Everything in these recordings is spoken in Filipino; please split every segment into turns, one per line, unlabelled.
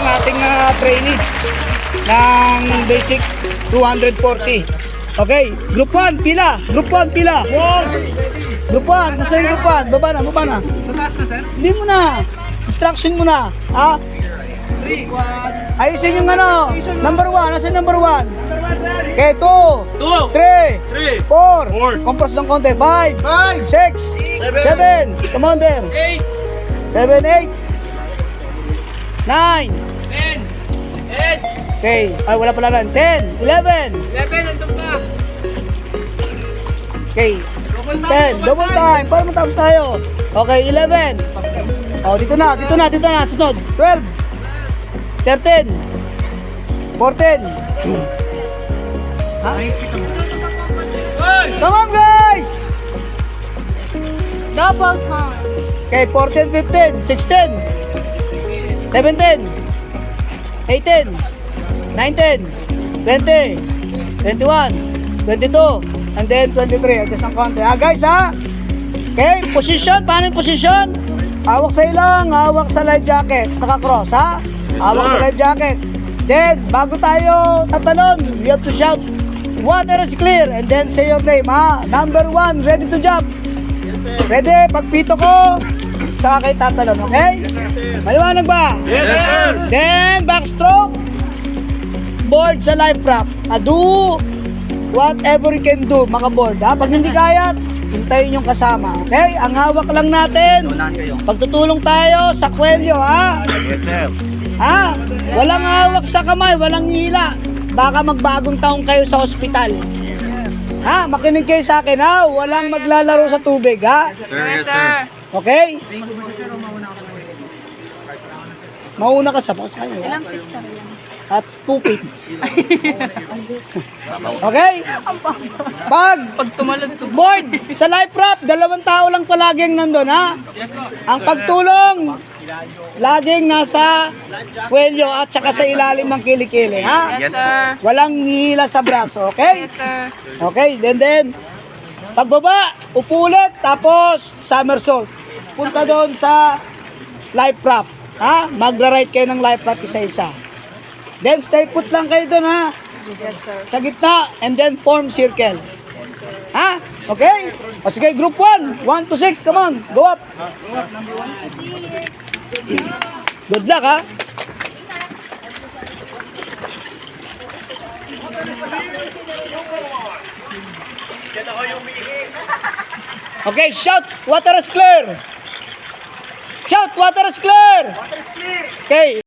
yung ating ah, trainees ng basic 240. Okay, group 1, pila. Group 1, pila. Group 1, nasa yung group 1? Baba na, baba na.
Mataas na, sir?
Hindi mo na. Instruction mo na. Ha?
3, 1.
Ayusin yung ano. Number 1, nasa number 1? Okay, 2,
2,
3,
3,
4,
Four.
compress ng konti, 5,
5,
6,
Seven.
7, come on there,
8,
7, 8, 9,
10, 8,
okay, ay wala pala lang, 10, 11,
11, nandun ka.
okay,
Double
10, double time, para matapos tayo, okay, 11, oh, dito na, dito na, dito na, sunod, 12, 13, 14, ha?
Hoy!
Come on guys!
Double time.
Okay, 14, 15, 16, 17, 18, 19, 20, 21, 22, and then 23. Adjust ang konti. Ha guys ha? Okay, position. Paano yung position? Hawak sa ilang, hawak sa life jacket. Naka-cross ha? Hawak sa life jacket. Then, bago tayo tatalon, you have to shout, water is clear, and then say your name ha? Number one, ready to jump. Ready? Pagpito ko, sa akin tatalon, okay? Maliwanag ba?
Yes, sir!
Then, backstroke, board sa life raft. Ah, do whatever you can do, mga board. Ha? Pag hindi kaya, hintayin yung kasama. Okay? Ang hawak lang natin, pagtutulong tayo sa kwelyo, ha?
Yes, sir.
Ha? Walang hawak sa kamay, walang hila. Baka magbagong taong kayo sa ospital. Ha? Makinig kayo sa akin, ha? Walang maglalaro sa tubig, ha?
Sir, yes, sir.
Okay? Mauna ka sa pasayo.
Ilang pizza yan?
At pupit. okay? Pag
Pag tumalon sa
board sa life raft, dalawang tao lang palaging nandun, ha? Ang pagtulong, laging nasa kwelyo at saka sa ilalim ng kilikili, ha?
Yes, sir.
Walang hila sa braso, okay?
Yes, sir.
Okay, then then, pagbaba, upo ulit, tapos somersault. Punta doon sa life raft. Ha? Magra-ride kayo ng life raft isa-isa. Then stay put lang kayo doon ha.
Yes, sir.
Sa gitna, and then form circle. Ha? Okay? O sige, group 1. 1 to 6, come on. Go up. Good luck ha. Okay, shout, water is clear. Shout, water is clear. Okay.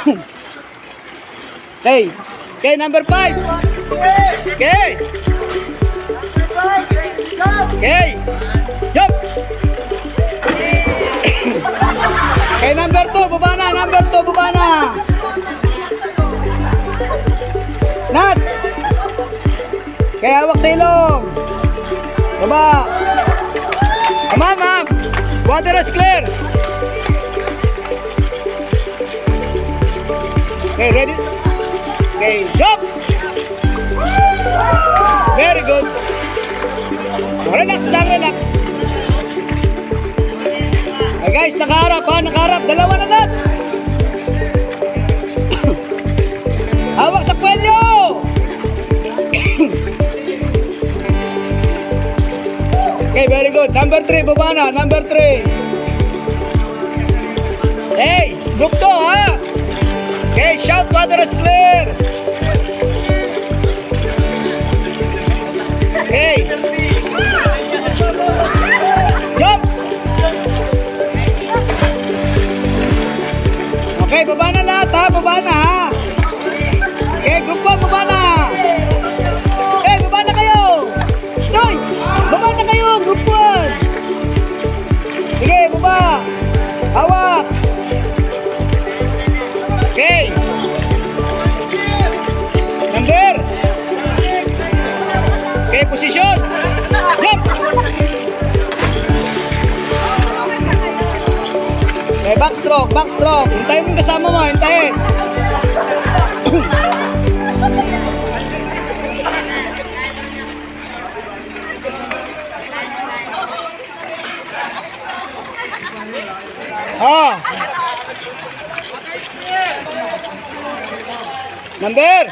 Okay. Okay, number five. Okay. Okay. Jump. Okay, number two. Baba na. Number two. Baba na. Nat. Okay, hawak sa ilong. Baba. On, ma'am. Water is clear. Okay, ready? Okay, jump! Very good. Relax lang, relax. Hey guys, nakaharap ha, nakaharap. Dalawa na nat. Hawak sa kwelyo! okay, very good. Number 3, baba na. Number 3. Hey, group to ha. Shout water is clear. Okay. Backstroke, backstroke. Hintayin mo kasama mo, hintayin. Ah. Number.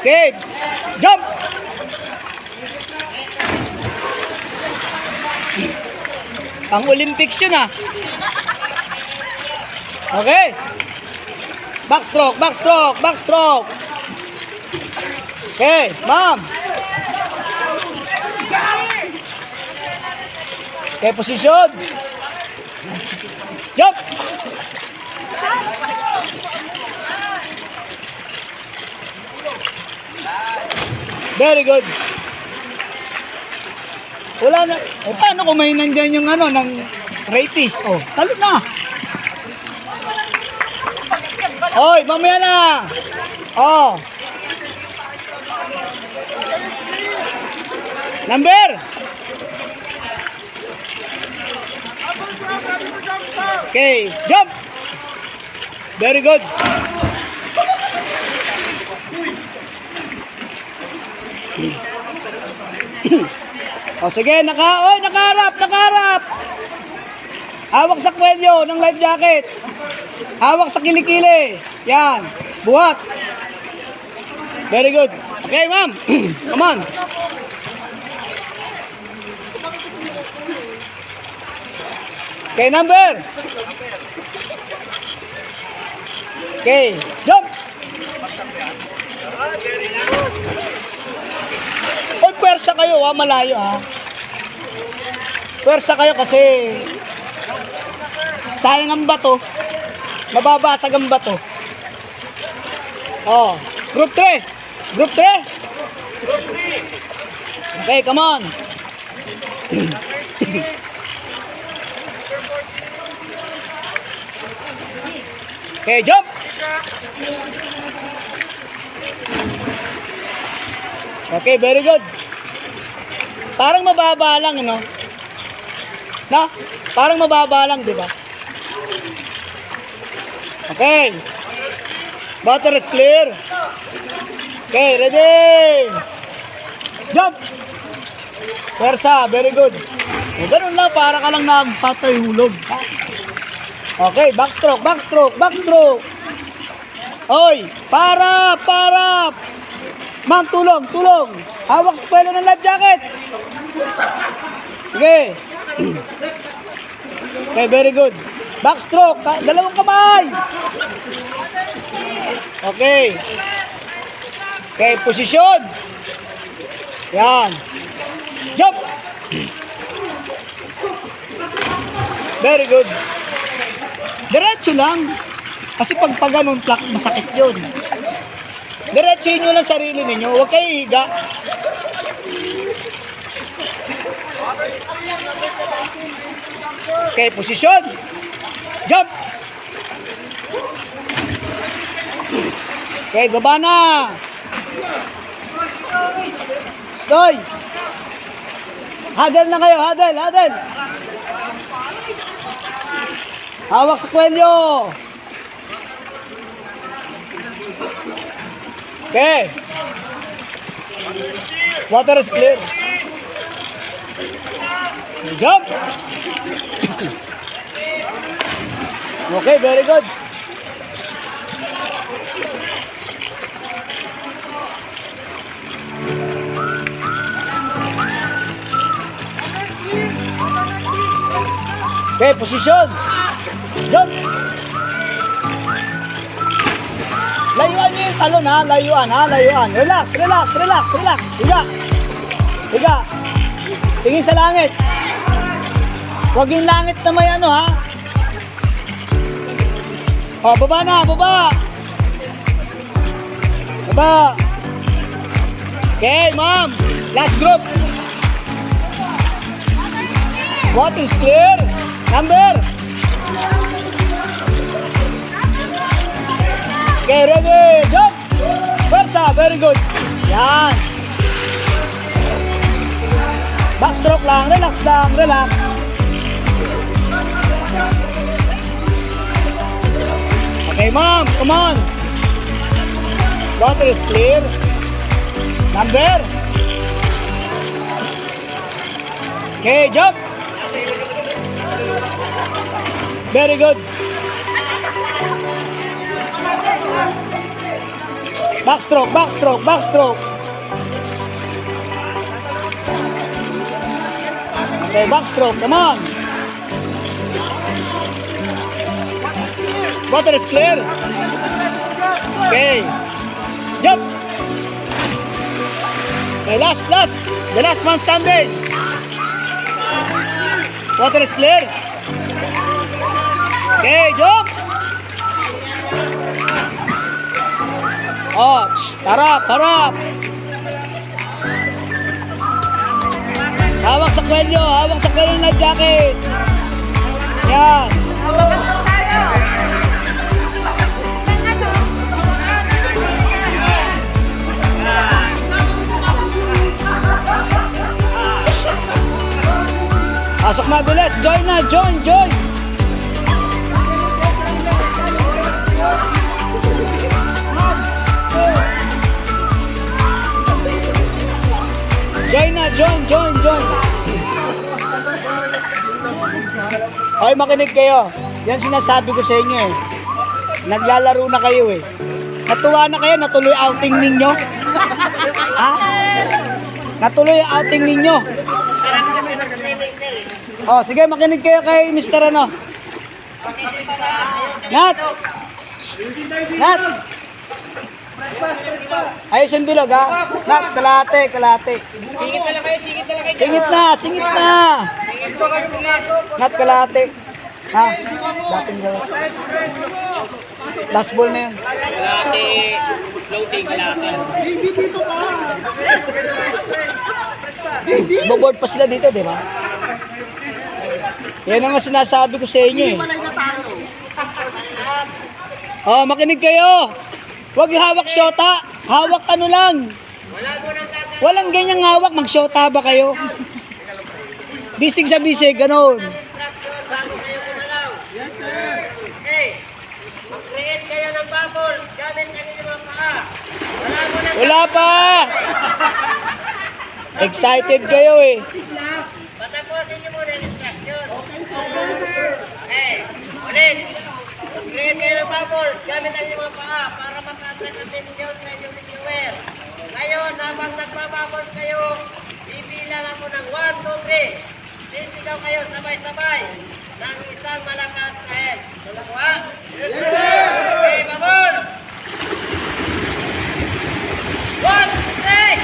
Okay. Jump. Pang Olympics yun ah. Okay. Backstroke, backstroke, backstroke. Okay, ma'am. Okay, position. Jump! Very good. Wala na. Eh, paano kung may nandyan yung ano, ng rapist? Oh, talo na. Hoy, mamaya na. Oh. Number. Okay, jump. Very good. o sige, naka, oy, nakaharap, nakaharap. Hawak sa kwelyo ng life jacket. Hawak sa kilikili. Yan. Buhat. Very good. Okay, ma'am. Come on. Okay, number. Okay, jump. Oy, pwersa kayo ha, malayo ha. Pwersa kayo kasi sayang ang bato. Mababasag ang bato. Oh, group 3. Group 3. Okay, come on. Okay, jump! Okay, very good. Parang mababa lang, no? Na? Parang mababa lang, di ba? Okay. Butter is clear. Okay, ready? Jump! Persa, very good. O, ganun lang, para ka lang nagpatay hulog. Okay, backstroke, backstroke, backstroke. Oy, para, para. Ma'am, tulong, tulong. Hawak sa pwelo ng life jacket. Sige. Okay, very good. Backstroke, dalawang kamay. Okay. Okay, posisyon. Yan. Jump. Very good. Diretso lang. Kasi pag pag ganun, masakit yun. Diretsuhin nyo lang sarili ninyo. Huwag kayo higa. Okay, posisyon. Jump. Okay, baba na. Stoy. Hadel na kayo, hadel, hadel. Hawak sa kwelyo. Okay. Water is clear. Jump. Okay, very good. Okay, position. Jump. Layuan niyo yung talon ha, layuan ha, layuan. Relax, relax, relax, relax. Higa. Higa. Tingin sa langit. Huwag yung langit na may ano ha. O, baba na, baba. Baba. Okay, ma'am. Last group. What is clear? Number. Okay, ready. Jump. Versa, very good. Yan. Backstroke lang, relax lang, relax. Okay, ma'am, come on. Water is clear. Number. Okay, jump. Very good. Backstroke, backstroke, backstroke. Okay, backstroke, come on. Water is clear. Okay. Jump. Okay, last, last. The last one standing. Water is clear. Okay, jump. Oh, harap, harap. Hawak sa kwelyo, hawak sa kwelyo ng jacket. Yan. Pasok na, bilis. Join na, join, join. Join na, join, join, join. Okay, makinig kayo. Yan sinasabi ko sa inyo eh. Naglalaro na kayo eh. Natuwa na kayo, natuloy outing ninyo. Ha? Natuloy outing ninyo. Oh, sige, makinig kayo kay Mr. Ano. Nat! Nat! Ayos yung bilog ha. Nat, kalate, kalate.
Singit na lang kayo, singit na lang kayo.
Singit na, singit na. Nat, kalate. Ha? Dating gawin. Last ball na yun.
Kalate, floating, kalate.
Boboard pa sila dito, di ba? Yan ang sinasabi ko sa inyo eh. Oh, makinig kayo. Huwag hawak syota. Hawak ano lang. Walang ganyang hawak. Mag-syota ba kayo? Bisig sa bisig, ganun.
Mag-create kayo ng bubbles gamit kanina mga paa. Wala
pa. Excited kayo eh.
patapusin niyo muna yung instruction. Okay, ulit. Mag-create kayo ng bubbles gamit ang inyong mga paa para maka-attract attention sa inyong viewer. Ngayon, habang nagbabubbles kayo, bibilang ako ng 1, 2, 3. Sisigaw kayo sabay-sabay ng isang malakas na head. Wala ko ha? Yes, sir! Okay, bubbles! One, three!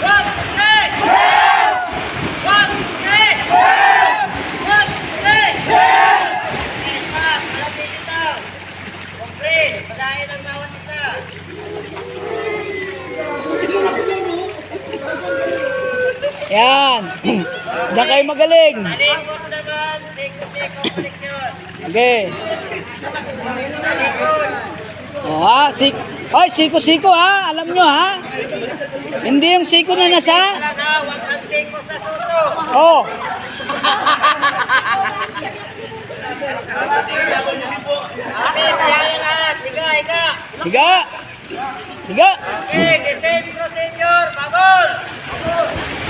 One, three! One, three! One, Hilahin ang bawat isa.
Yan. Diyan kayo magaling. Okay.
Talikod.
O ha, sik Ay, siko-siko ha. Alam nyo ha. Hindi yung siko na nasa. Oh.
Higa. Higa. Okay, same procedure. Pabol. One,